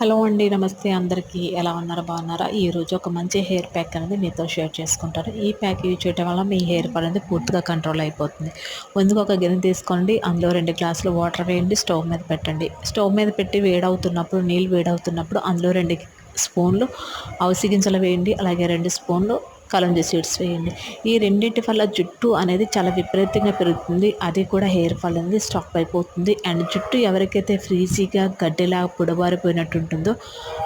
Hello అండి నమస్తే అందరికీ. ఎలా ఉన్నారు? బాగున్నారా? ఈరోజు ఒక మంచి హెయిర్ ప్యాక్ అనేది మీతో షేర్ చేసుకుంటారు ఈ ప్యాక్ యూజ్ చేయడం వల్ల మీ హెయిర్ ఫాల్ అనేది పూర్తిగా కంట్రోల్ అయిపోతుంది. ముందుగా ఒక గిన్నె తీసుకోండి. అందులో రెండు గ్లాసులు వాటర్ వేయండి. స్టవ్ మీద పెట్టండి. స్టవ్ మీద పెట్టి వేడవుతున్నప్పుడు నీళ్ళు వేడవుతున్నప్పుడు అందులో రెండు స్పూన్లు అవసి గింజలు వేయండి. అలాగే రెండు స్పూన్లు కలంజీ సీడ్స్ వేయండి. ఈ రెండింటి వల్ల జుట్టు అనేది చాలా విపరీతంగా పెరుగుతుంది. అది కూడా హెయిర్ ఫాల్ అనేది స్టాప్ అయిపోతుంది. అండ్ జుట్టు ఎవరికైతే ఫ్రీజీగా గడ్డిలా పొడబారిపోయినట్టు ఉంటుందో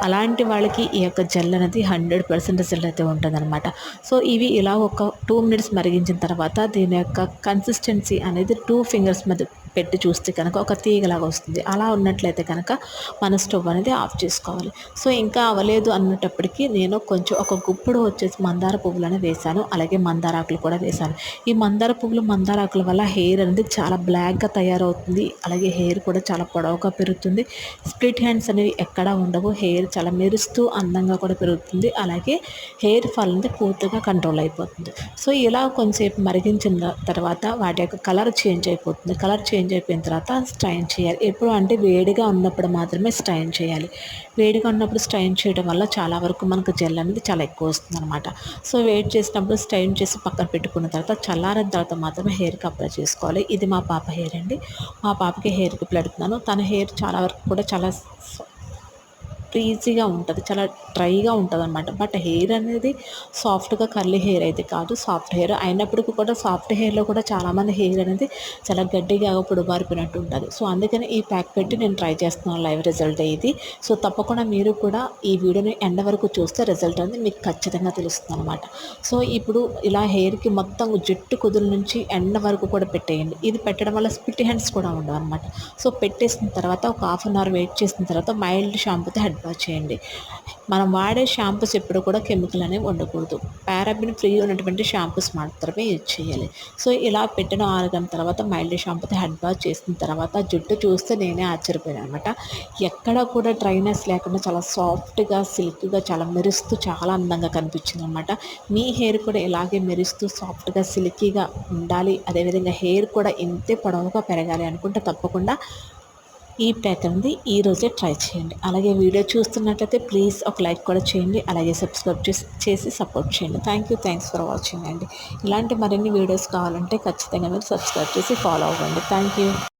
అలాంటి వాళ్ళకి ఈ యొక్క జెల్ అనేది హండ్రెడ్ పర్సెంట్ రిజల్ట్ అయితే ఉంటుందన్నమాట. సో ఇవి ఇలా ఒక టూ మినిట్స్ మరిగించిన తర్వాత దీని యొక్క కన్సిస్టెన్సీ అనేది టూ ఫింగర్స్ మధ్య పెట్టి చూస్తే కనుక ఒక తీగలాగా వస్తుంది. అలా ఉన్నట్లయితే కనుక మన స్టవ్ అనేది ఆఫ్ చేసుకోవాలి. సో ఇంకా అవ్వలేదు అన్నటప్పటికీ నేను కొంచెం ఒక గుప్పుడు వచ్చేసి మందార పువ్వులను వేశాను. అలాగే మందార ఆకులు కూడా వేశాను. ఈ మందార పువ్వులు మందారాకుల వల్ల హెయిర్ అనేది చాలా బ్లాక్గా తయారవుతుంది. అలాగే హెయిర్ కూడా చాలా పొడవుగా పెరుగుతుంది. స్ప్లిట్ హ్యాండ్స్ అనేవి ఎక్కడా ఉండవు. హెయిర్ చాలా మెరుస్తూ అందంగా కూడా పెరుగుతుంది. అలాగే హెయిర్ ఫాల్ అనేది పూర్తిగా కంట్రోల్ అయిపోతుంది. సో ఇలా కొంచెంసేపు మరిగించిన తర్వాత వాటి యొక్క కలర్ చేంజ్ అయిపోతుంది. కలర్ చేంజ్ చేంజ్ అయిపోయిన తర్వాత స్ట్రైన్ చేయాలి. ఎప్పుడు అంటే వేడిగా ఉన్నప్పుడు మాత్రమే స్ట్రైన్ చేయాలి. వేడిగా ఉన్నప్పుడు స్ట్రైన్ చేయడం వల్ల చాలా వరకు మనకు జెల్ అనేది చాలా ఎక్కువ వస్తుంది అనమాట సో వెయిట్ చేసినప్పుడు స్ట్రైన్ చేసి పక్కన పెట్టుకున్న తర్వాత చల్లారిన తర్వాత మాత్రమే హెయిర్కి అప్లై చేసుకోవాలి. ఇది మా పాప హెయిర్ అండి. మా పాపకి హెయిర్కి పెడుతున్నాను తన హెయిర్ చాలా వరకు కూడా చాలా ఈజీగా ఉంటుంది చాలా డ్రైగా ఉంటుంది అనమాట బట్ హెయిర్ అనేది సాఫ్ట్గా కర్లీ హెయిర్ అయితే కాదు సాఫ్ట్ హెయిర్. అయినప్పటికీ కూడా సాఫ్ట్ హెయిర్లో కూడా చాలామంది హెయిర్ అనేది చాలా గడ్డిగా పొడిబారిపోయినట్టు ఉంటుంది. సో అందుకని ఈ ప్యాక్ పెట్టి నేను ట్రై చేస్తున్నాను లైవ్ రిజల్ట్ ఇది. సో తప్పకుండా మీరు కూడా ఈ వీడియోని ఎండ వరకు చూస్తే రిజల్ట్ అనేది మీకు ఖచ్చితంగా తెలుస్తుంది అనమాట సో ఇప్పుడు ఇలా హెయిర్కి మొత్తం జుట్టు కుదురు నుంచి ఎండ వరకు కూడా పెట్టేయండి. ఇది పెట్టడం వల్ల స్పిట్ హ్యాండ్స్ కూడా ఉండవు అనమాట సో పెట్టేసిన తర్వాత ఒక హాఫ్ అన్ అవర్ వెయిట్ చేసిన తర్వాత మైల్డ్ షాంపూతో హెడ్ సరఫరా చేయండి. మనం వాడే షాంపూస్ ఎప్పుడు కూడా కెమికల్ అనేవి ఉండకూడదు పారాబిన్ ఫ్రీ ఉన్నటువంటి షాంపూస్ మాత్రమే యూజ్ చేయాలి. సో ఇలా పెట్టిన ఆరు గంటల తర్వాత మైల్డ్ షాంపూతో హెడ్ వాష్ చేసిన తర్వాత జుట్టు చూస్తే నేనే ఆశ్చర్యపోయాను అనమాట ఎక్కడ కూడా డ్రైనెస్ లేకుండా చాలా సాఫ్ట్గా సిల్క్గా చాలా మెరుస్తూ చాలా అందంగా కనిపించింది అనమాట మీ హెయిర్ కూడా ఇలాగే మెరుస్తూ సాఫ్ట్గా సిల్కీగా ఉండాలి. అదేవిధంగా హెయిర్ కూడా ఇంతే పొడవుగా పెరగాలి అనుకుంటే తప్పకుండా ఈ ప్యాక్ అనేది ఈరోజే ట్రై చేయండి. అలాగే వీడియో చూస్తున్నట్లయితే ప్లీజ్ ఒక లైక్ కూడా చేయండి. అలాగే సబ్స్క్రైబ్ చేసి చేసి సపోర్ట్ చేయండి. Thank you thanks for watching అండి. ఇలాంటి మరిన్ని వీడియోస్ కావాలంటే ఖచ్చితంగా మీరు సబ్స్క్రైబ్ చేసి ఫాలో అవ్వండి. Thank you.